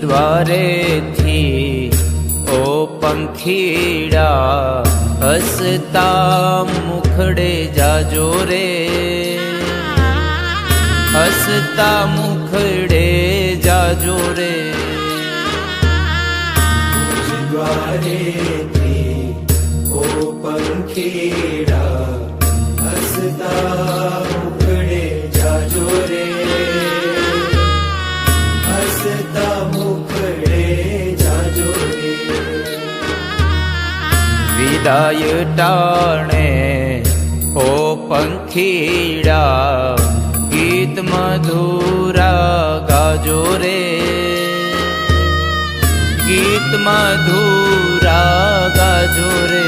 द्वारे थी ओ पंखीड़ा हसता मुखड़े जा जोरे હસતા મુખડે જાજો રે દ્વારેથી ઓ પંખીડા હસતા મુખડે જાજો રે હસતા મુખડે જાજો રે વિદાય ટાણે ઓ પંખીડા गीत मधुरा गाजो रे। गीत मधुरा गाजो रे।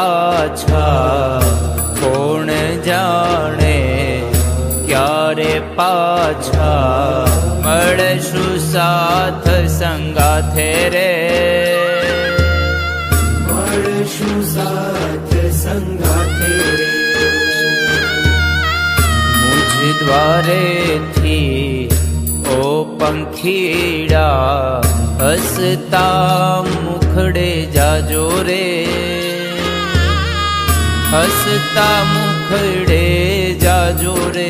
પાછા કોણ જાણે ક્યારે પાછા મળશું સાથ સંગાથે રે? મળશું સાથ સંગાથે રે. દ્વારેથી ઓ પંખીડા હસતા મુખડે જાજો રે. હસતા મુખડે જાજો રે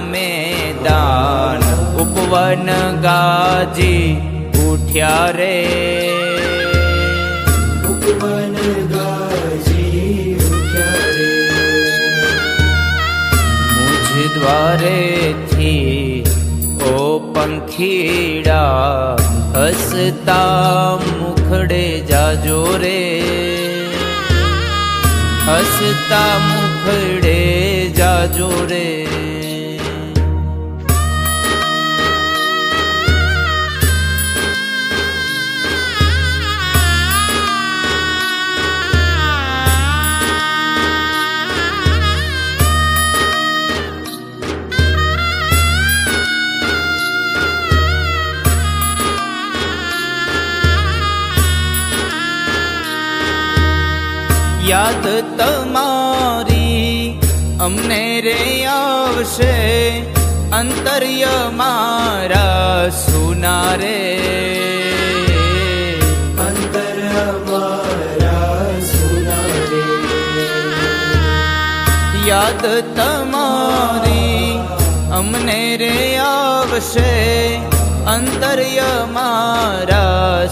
મેદાન ઉપવન ગાજી ઉઠ્યા રે. ઉપવન ગાજી ઉઠ્યા રે. દ્વારે થી ઓ પંખીડા હસતા મુખડે જાજો રે. હસતા મુખડે જાજો રે. યાદ તમારી. અમને રે આવશે અંતર્ય મારા સુના રે. અંતર અમારા સુના રે. યાદ તમારી. અમને રે આવશે અંતર્ય મારા